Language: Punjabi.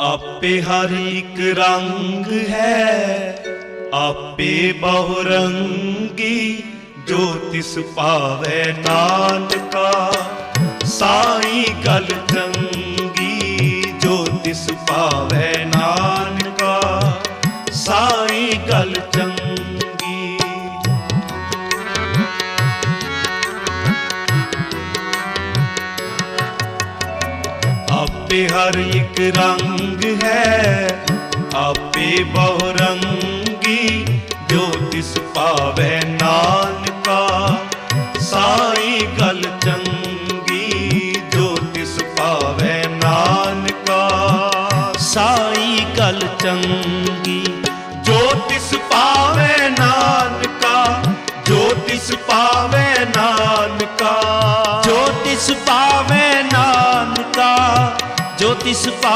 ਆਪੇ ਹਰ ਇੱਕ ਰੰਗ ਹੈ, ਆਪੇ ਬਹੁ ਰੰਗੀ ਜੋ ਤਿਸ ਭਾਵੈ ਨਾਨਕਾ। ਸਾਈ ਗਲ ਚੰਗੀ, ਜੋ ਤਿਸ ਭਾਵੈ ਨਾਨਕਾ। ਸਾਈ ਗਲ ਚੰਗੀ ਆਪੇ ਹਰ ਇੱਕ ਰੰਗ ਹੈ, ਆਪੇ ਬਹੁ ਰੰਗੀ ਜੋ ਤਿਸ ਭਾਵੈ ਨਾਨਕਾ। ਸਾਈ ਗਲ ਚੰਗੀ ਜੋ ਤਿਸ ਭਾਵੈ ਨਾਨਕਾ। ਸਾਈ ਗਲ ਚੰਗੀ ਜੋ ਤਿਸ ਪਾਵੈ ਨਾਨਕਾ, ਜੋ ਤਿਸ ਪਾਵੈ ਨਾਨਕਾ। ਜੋ ਤਿਸ ਪਾਵੇ ਨਾਨਕਾ ਜੋ ਤਿਸ ਪਾ